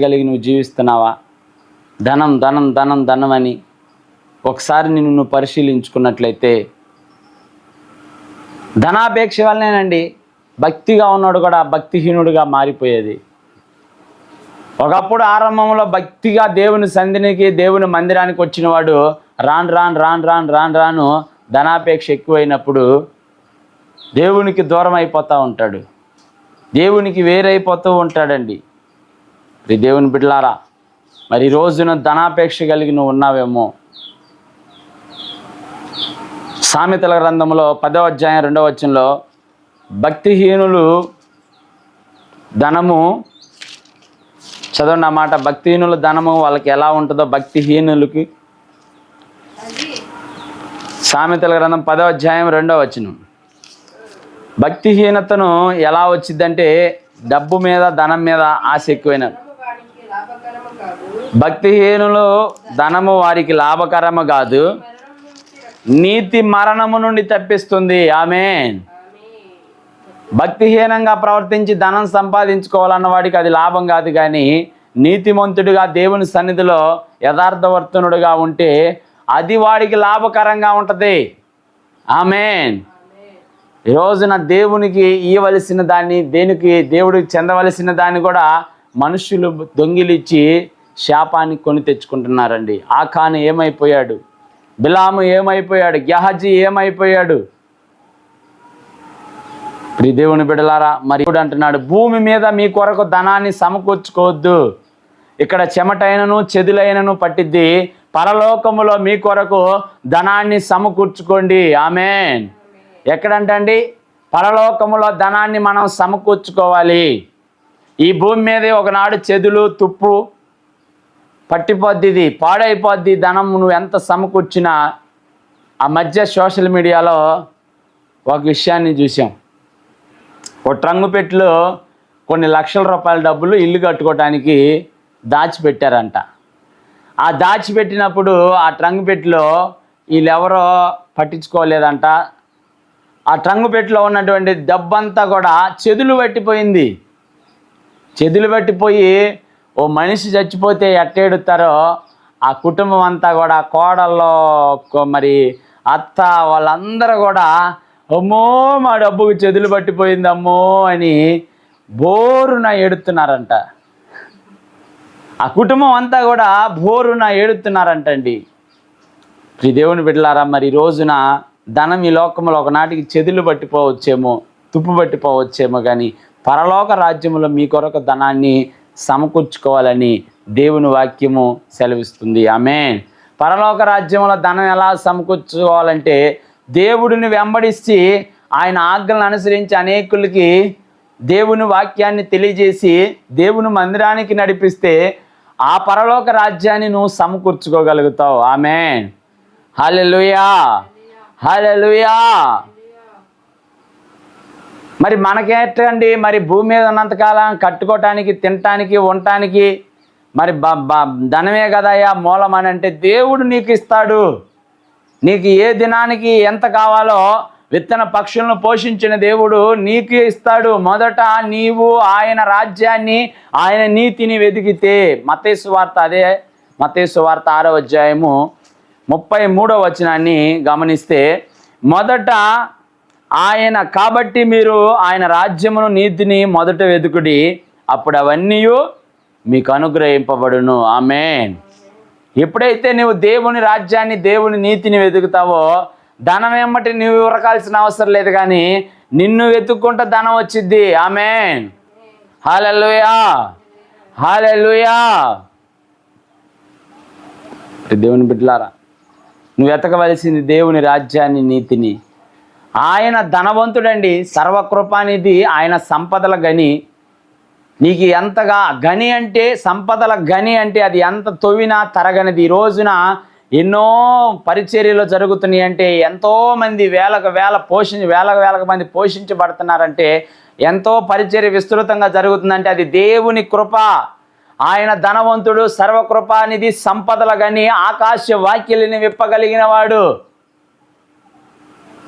కలిగి నువ్వు జీవిస్తున్నావా? ధనం ధనం ధనం ధనం అని ఒకసారి నిన్ను నువ్వు పరిశీలించుకున్నట్లయితే ధనాపేక్ష వల్లనేనండి భక్తిగా ఉన్నాడు కూడా భక్తిహీనుడిగా మారిపోయేది. ఒకప్పుడు ఆరంభంలో భక్తిగా దేవుని సంధినికి దేవుని మందిరానికి వచ్చినవాడు రాను రాను రాను రాను రాను రాను ధనాపేక్ష ఎక్కువైనప్పుడు దేవునికి దూరం అయిపోతూ ఉంటాడు. దేవునికి వేరైపోతూ ఉంటాడండి. ప్రి దేవుని బిడ్లారా మరి రోజున ధనాపేక్ష కలిగి నువ్వు ఉన్నావేమో? సామెతల గ్రంథంలో పదవ అధ్యాయం రెండవ వచ్చంలో భక్తిహీనులు ధనము చదవండి అన్నమాట భక్తిహీనుల ధనము వాళ్ళకి ఎలా ఉంటుందో భక్తిహీనులకి. సామెతల గ్రంథం పదవ అధ్యాయం రెండవ వచనం. భక్తిహీనతను ఎలా వచ్చిందంటే డబ్బు మీద ధనం మీద ఆశ ఎక్కువైనారు భక్తిహీనులు ధనము వారికి లాభకరము కాదు. నీతి మరణము నుండి తప్పిస్తుంది. ఆమె భక్తిహీనంగా ప్రవర్తించి ధనం సంపాదించుకోవాలన్న వాడికి అది లాభం కాదు కానీ నీతిమంతుడిగా దేవుని సన్నిధిలో యథార్థవర్తనుడుగా ఉంటే అది వాడికి లాభకరంగా ఉంటుంది. ఆమెన్. ఈ రోజున దేవునికి ఇవ్వవలసిన దాన్ని దేనికి దేవుడికి చెందవలసిన దాన్ని కూడా మనుషులు దొంగిలిచ్చి శాపాన్ని కొని తెచ్చుకుంటున్నారండి. ఆఖాను ఏమైపోయాడు? బిలాము ఏమైపోయాడు? గెహజీ ఏమైపోయాడు? ప్రి దేవుని బిడలారా మరి అంటున్నాడు భూమి మీద మీ కొరకు ధనాన్ని సమకూర్చుకోవద్దు. ఇక్కడ చెమటైనను చెదులైనను పట్టిద్ది. పరలోకములో మీ కొరకు ధనాన్ని సమకూర్చుకోండి. ఆమెన్. ఎక్కడంటండి? పరలోకములో ధనాన్ని మనం సమకూర్చుకోవాలి. ఈ భూమి మీదే ఒకనాడు చెదులు తుప్పు పట్టిపోద్ది ఇది పాడైపోద్ది ధనం నువ్వు ఎంత సమకూర్చినా ఆ మధ్య సోషల్ మీడియాలో ఒక విషయాన్ని చూసాం ఒక ట్రంగు పెట్టిలో కొన్ని లక్షల రూపాయల డబ్బులు ఇల్లు కట్టుకోవటానికి దాచిపెట్టారంట. ఆ దాచిపెట్టినప్పుడు ఆ ట్రంగు పెట్టిలో వీళ్ళెవరో పట్టించుకోలేదంట. ఆ ట్రంగు పెట్టిలో ఉన్నటువంటి డబ్బంతా కూడా చెదులు పట్టిపోయింది. చెదులు పట్టిపోయి ఓ మనిషి చచ్చిపోతే ఎట్టేడుతారో ఆ కుటుంబం అంతా కూడా కోడల్లో మరి అత్త వాళ్ళందరూ కూడా అమ్మో మా డబ్బుకు చెదులు పట్టిపోయింది అమ్మో అని బోరున ఏడుతున్నారంట. ఆ కుటుంబం అంతా కూడా బోరున ఏడుతున్నారంటండి. ప్రి దేవుని బిడ్డలారా మరి రోజున ధనం ఈ లోకంలో ఒకనాటికి చెదులు పట్టిపోవచ్చేమో తుప్పు పట్టిపోవచ్చేమో కానీ పరలోక రాజ్యములో మీ కొరకు ధనాన్ని సమకూర్చుకోవాలని దేవుని వాక్యము సెలవిస్తుంది. ఆమె పరలోక రాజ్యంలో ధనం ఎలా సమకూర్చుకోవాలంటే దేవుడిని వెంబడిస్తే ఆయన ఆజ్ఞలను అనుసరించి అనేకులకి దేవుని వాక్యాన్ని తెలియజేసి దేవుని మందిరానికి నడిపిస్తే ఆ పరలోక రాజ్యాన్ని నువ్వు సమకూర్చుకోగలుగుతావు. ఆమె హలెలుయా హలెలుయా మరి మనకేంటండి మరి భూమి మీద ఉన్నంతకాలం కట్టుకోవటానికి తినటానికి ఉండటానికి మరి బ బ- ధనమే కదయ్యా మూలం అని అంటే దేవుడు నీకు ఇస్తాడు. నీకు ఏ దినానికి ఎంత కావాలో విత్తన పక్షులను పోషించిన దేవుడు నీకు ఇస్తాడు. మొదట నీవు ఆయన రాజ్యాన్ని ఆయన నీతిని వెతికితే మతేసు వార్త అదే మతేసు వార్త ఆరో అధ్యాయము ముప్పై మూడో వచనాన్ని గమనిస్తే మొదట ఆయన కాబట్టి మీరు ఆయన రాజ్యమును నీతిని మొదట వెతుకుడి అప్పుడు అవన్నీ మీకు అనుగ్రహింపబడును. ఆమెన్. ఎప్పుడైతే నువ్వు దేవుని రాజ్యాన్ని దేవుని నీతిని వెతుకుతావో ధనం ఏమటి నువ్వు ఉరకాల్సిన అవసరం లేదు కానీ నిన్ను వెతుక్కుంటే ధనం వచ్చిద్ది. ఆమెన్. హాలెలుయా హాలెలుయా దేవుని బిడ్డలారా నువ్వు వెతకవలసింది దేవుని రాజ్యాన్ని నీతిని. ఆయన ధనవంతుడండి. సర్వకృపానిధి ఆయన సంపదల గని నీకు ఎంతగా గని అంటే సంపదల గని అంటే అది ఎంత తొవ్వినా తరగనిది. ఈ రోజున ఎన్నో పరిచర్యలు జరుగుతున్నాయి అంటే ఎంతోమంది వేలకు వేల పోషి వేలకు వేలకు మంది పోషించబడుతున్నారంటే ఎంతో పరిచర్య విస్తృతంగా జరుగుతుందంటే అది దేవుని కృప. ఆయన ధనవంతుడు సర్వకృపానిధి సంపదల గని ఆకాశ వాక్యలని విప్పగలిగిన వాడు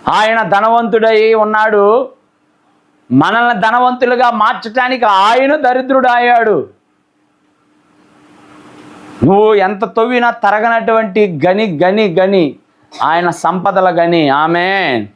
ఆయన ధనవంతుడై ఉన్నాడు. మనల్ని ధనవంతులుగా మార్చడానికి ఆయన దరిద్రుడు నువ్వు ఎంత తవ్వినా తరగనటువంటి గని గని గని. ఆయన సంపదల గని. ఆమె